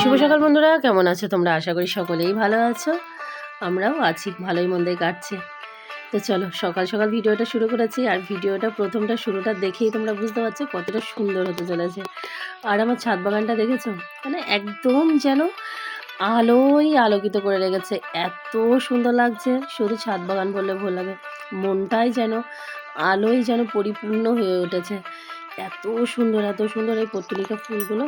শুভ সকাল বন্ধুরা, কেমন আছো তোমরা? আশা করি সকলেই ভালো আছো। আমরাও আছি, ভালোই মন্দেই কাটছে। তো চলো, সকাল সকাল ভিডিওটা শুরু করেছি, আর ভিডিওটা প্রথমটা শুরুটা দেখেই তোমরা বুঝতে পারছ কতটা সুন্দর হতে চলেছে। আর আমার ছাদ বাগানটা দেখেছ? মানে একদম যেন আলোই আলোকিত করে রেখেছে। এত সুন্দর লাগছে, শুধু ছাদ বাগান বললে ভুল হবে। মনটাই যেন আলোয় যেন পরিপূর্ণ হয়ে উঠেছে। এত সুন্দর এত সুন্দর এই পত্তলিকা ফুলগুলো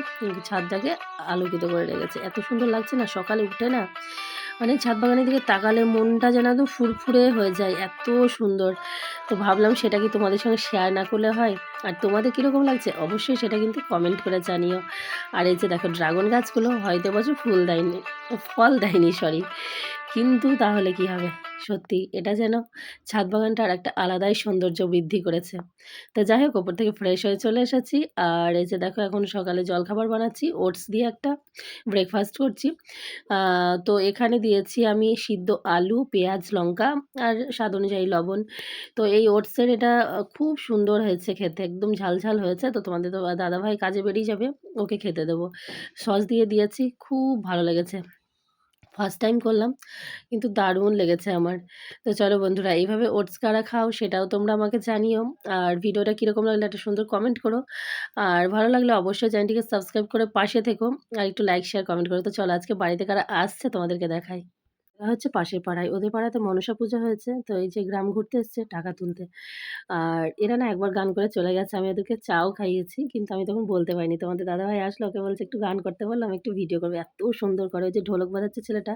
ছাদটাকে আলোকিত করে রেখেছে। এত সুন্দর লাগছে না? সকালে উঠে না মানে ছাদ বাগানের দিকে তাকালে মনটা যেন একদম ফুরফুরে হয়ে যায়, এত সুন্দর। তো ভাবলাম সেটা কি তোমাদের সঙ্গে শেয়ার না করলে হয়? আর তোমাদের কীরকম লাগছে? অবশ্যই সেটা কিন্তু কমেন্ট করে জানিও। আর এই যে দেখো, ড্রাগন গাছগুলো হয়তো বছর ফুল দেয়নি, ফল দেয়নি সরি কিন্তু তাহলে কি হবে? সত্যি, এটা যেন ছাদ বাগানটার একটা আলাদাই সৌন্দর্য বৃদ্ধি করেছে। তো যাই হোক, ওপর থেকে ফ্রেশ হয়ে চলে এসেছি। আর এই যে দেখো, এখন সকালে জলখাবার বানাচ্ছি, ওটস দিয়ে একটা ব্রেকফাস্ট করছি। তো এখানে দিয়েছি আমি সিদ্ধ আলু, পেঁয়াজ, লঙ্কা আর স্বাদ অনুযায়ী লবণ। তো এই ওটসের এটা খুব সুন্দর হয়েছে খেতে, একদম ঝাল ঝাল হয়েছে। তো তোমাদের তো দাদাভাই কাজে বেরিয়ে যাবে, ওকে খেতে দেবো। সস দিয়ে দিয়েছি, খুব ভালো লেগেছে। ফার্স্ট টাইম করলাম, কিন্তু দারুণ লেগেছে আমার। তো চলো বন্ধুরা, এইভাবে ওটস কারা খাও সেটাও তোমরা আমাকে জানিও। আর ভিডিওটা কীরকম লাগলে একটা সুন্দর কমেন্ট করো। আর ভালো লাগলে অবশ্যই চ্যানেলটিকে সাবস্ক্রাইব করে পাশে থেকো। আর একটু লাইক শেয়ার কমেন্ট করো। তো চলো আজকে বাড়িতে কারা আসছে তোমাদেরকে দেখাই। হচ্ছে পাশের পাড়ায়। ওদের পাড়াতে মনসা পূজা হয়েছে। তো এই যে গ্রাম ঘুরতে এসছে টাকা তুলতে। আর এরা না একবার গান করে চলে গেছে। আমি ওদেরকে চাও খাইয়েছি, কিন্তু আমি তখন বলতে পারিনি। তোমাদের দাদাভাই আসলো, ওকে বলছে, একটু গান করতে বললাম, একটু ভিডিও করবে। এত সুন্দর করে ওই যে ঢোলক বাজাচ্ছে ছেলেটা।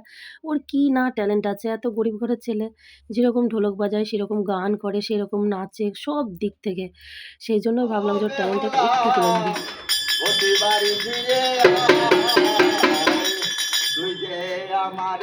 ওর কি না ট্যালেন্ট আছে, এত গরিব ঘরের ছেলে। যেরকম ঢোলক বাজায়, সেরকম গান করে, সেরকম নাচে, সব দিক থেকে। সেই জন্য ভাবলাম যে ওর ট্যালেন্টটা একটু তুলে আমার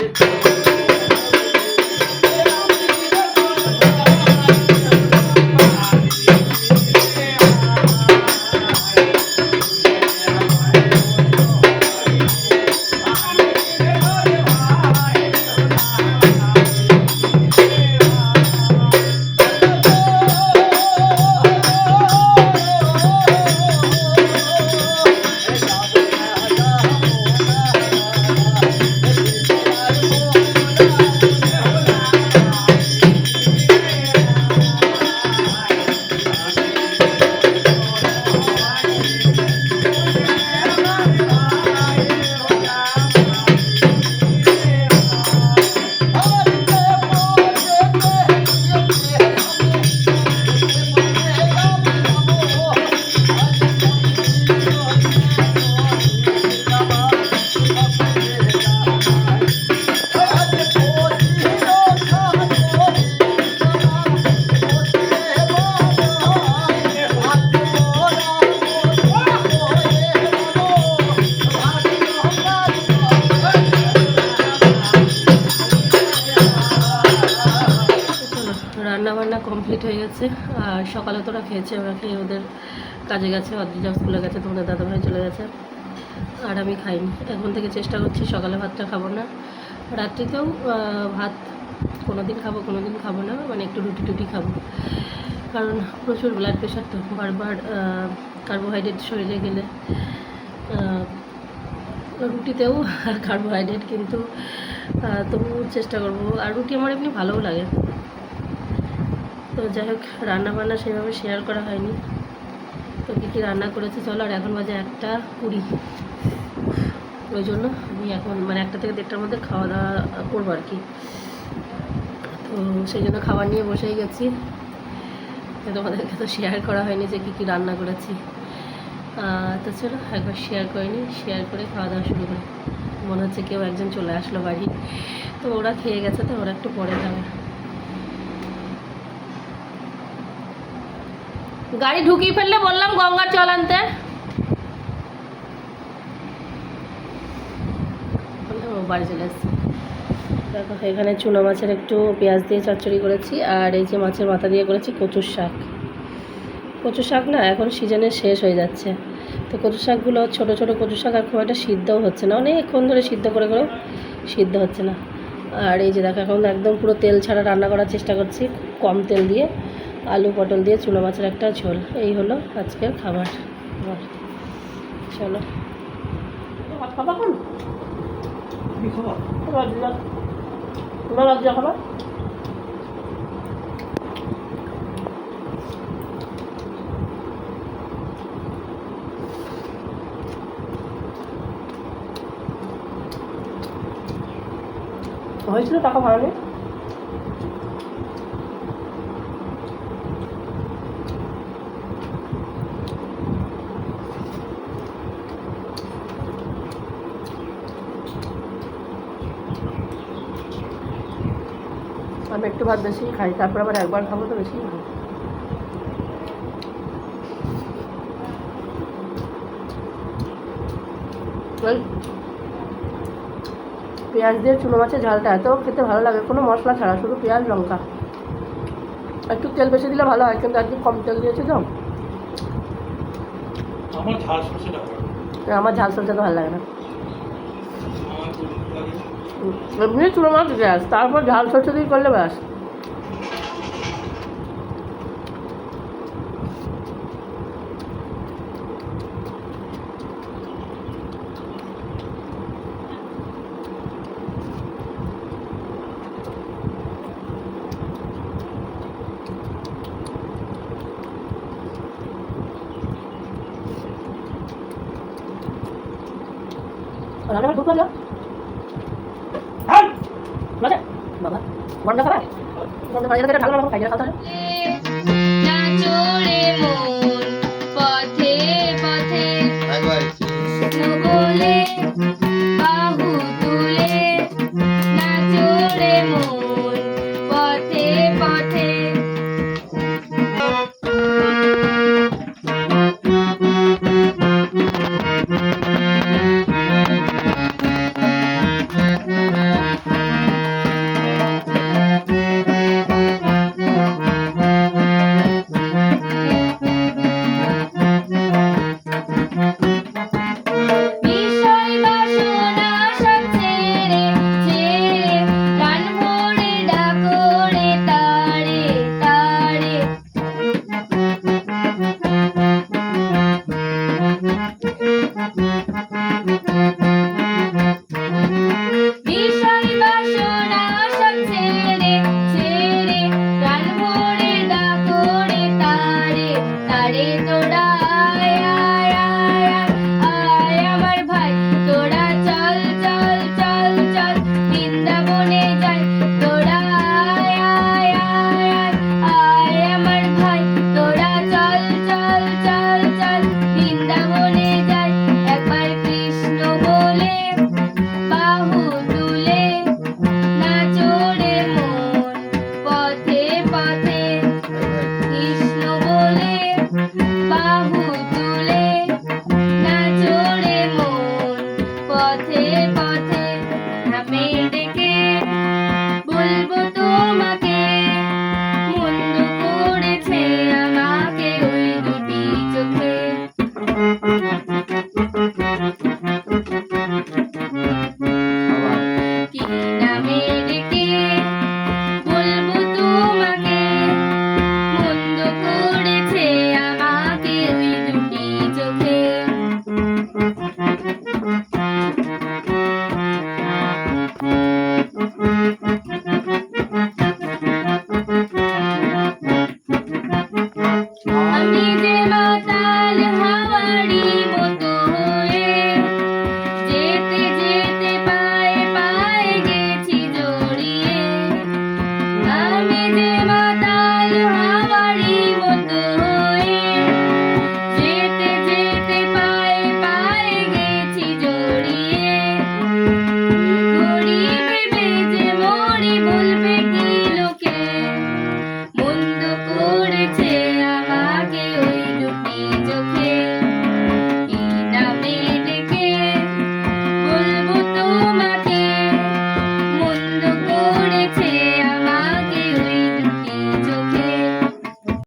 কমপ্লিট হয়ে গেছে। আর সকালে তোরা খেয়েছে, ওরা খেয়ে ওদের কাজে গেছে অদ্রিজা স্কুলে গেছে তোমাদের দাদাভাই চলে গেছে। আর আমি খাইনি। এখন থেকে চেষ্টা করছি সকালে ভাতটা খাব না। রাত্রিতেও ভাত কোনো দিন খাব কোনো দিন খাব না মানে একটু রুটি টুটি খাব। কারণ প্রচুর ব্লাড প্রেশার তো, বারবার কার্বোহাইড্রেট শরীরে গেলে রুটিতেও কার্বোহাইড্রেট কিন্তু তবু চেষ্টা করব। আর রুটি আমার এমনি ভালোও লাগে। তো যাই হোক রান্না বান্না সেভাবে শেয়ার করা হয়নি। তো কী কী রান্না করেছে চলো, আর এখন বাজে একটা কুড়ি। ওই জন্য আমি এখন মানে একটা থেকে দেড়টার মধ্যে খাওয়া দাওয়া করব আর কি। তো সেই জন্য খাবার নিয়ে বসেই গেছি। তোমাদেরকে তো শেয়ার করা হয়নি যে কী কী রান্না করেছি। তো চলো, একবার শেয়ার করে নিই শেয়ার করে খাওয়া দাওয়া শুরু করি। মনে হচ্ছে কেউ একজন চলে আসলো বাড়ি। তো ওরা খেয়ে গেছে, তো ওরা একটু পরে খাবে। গাড়ি ঢুকিয়ে ফেললে বললাম, গঙ্গার জল আনতে। বাড়ি চলে দেখো, এখানে চুনো মাছের একটু পেঁয়াজ দিয়ে চচ্চড়ি করেছি, আর এই যে মাছের মাথা দিয়ে করেছি কচুর শাক। কচু শাক না, এখন সিজনে শেষ হয়ে যাচ্ছে। তো কচু শাকগুলো, ছোটো ছোটো কচু শাক আর খুব একটা সিদ্ধও হচ্ছে না। অনেকক্ষণ ধরে সিদ্ধ করে করেও সিদ্ধ হচ্ছে না। আর এই যে দেখো, এখন একদম পুরো তেল ছাড়া রান্না করার চেষ্টা করছি কম তেল দিয়ে। আলু পটল দিয়ে চুনো মাছের একটা ঝোল। এই হলো আজকের খাবার। চলো। হয়েছিল টাকা ভাড়া নেই আমি একটু ভাত বেশি খাই তারপর আবার একবার খাব তো বেশি খাব। পেঁয়াজ দিয়ে চুনো মাছের ঝালটা এত খেতে ভালো লাগে কোনো মশলা ছাড়া শুধু পেঁয়াজ লঙ্কা। একটু তেল বেশি দিলে ভালো হয় কিন্তু আজকে কম তেল দিয়েছে তো? আমার ঝাল সরষেটা আমার ঝাল সরষে তো ভালো লাগে না আমার খুব লাগে হুম, এমনি চুনো মাছ গ্যাস তারপর ঝাল সরষে দিয়ে করলে ব্যাস। গন্ডা খাবার গন্ডা খাবার এটা ঢাকা খাই খাওয়া